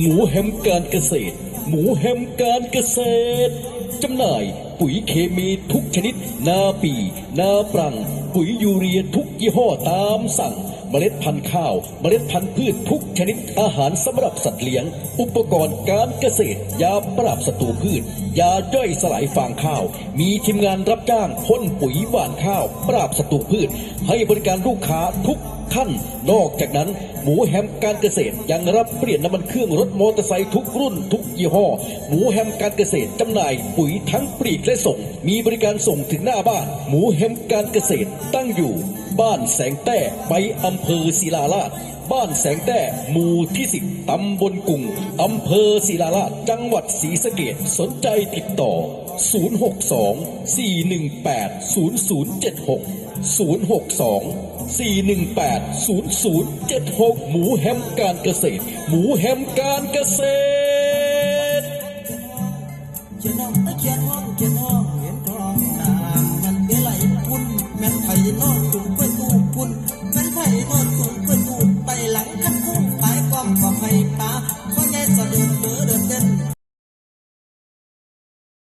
หมูแฮมการเกษตร หมูแฮมการเกษตรจำหน่ายปุ๋ยเคมีทุกชนิด นาปีนาปรัง ปุ๋ยยูเรียทุกยี่ห้อตามสั่ง เมล็ดพันธุ์ข้าว เมล็ดพันธุ์พืชทุกชนิดอาหารสำหรับสัตว์เลี้ยง อุปกรณ์การเกษตร ยาปราบศัตรูพืช ยาย่อยสลายฟางข้าว มีทีมงานรับจ้างพ่นปุ๋ยหว่านข้าว ปราบศัตรูพืช ให้บริการลูกค้าทุก ท่าน นอกจากนั้น หมูแฮมการเกษตรยังรับเปลี่ยนน้ำมันเครื่องรถมอเตอร์ไซค์ทุกรุ่นทุกยี่ห้อ หมูแฮมการเกษตรจำหน่ายปุ๋ยทั้งปลีกและส่ง มีบริการส่งถึงหน้าบ้าน หมูแฮมการเกษตรตั้งอยู่ บ้านแสงแต้ไปอำเภอศิลาลาดบ้านแสงแต้หมู่ที่สิบตำบลกุ่งอำเภอศิลาลาดจังหวัดศรีสะเกดสนใจติดต่อ 062 418 0076 062 418-0076 หมูแฮมการเกษตร หมูแฮมการเกษตรเขียนห้องเขียนห้องเขียนห้องเขียนทองน้ำมันเดือไห ลพุ่นแม่นไผ่นอนจุ่มกล้วยตู้พุ่นแม่นไผ่นอนจุ่มกล้วยตูไปหลังคันคู่ขายกล้องก็ไผ่ปา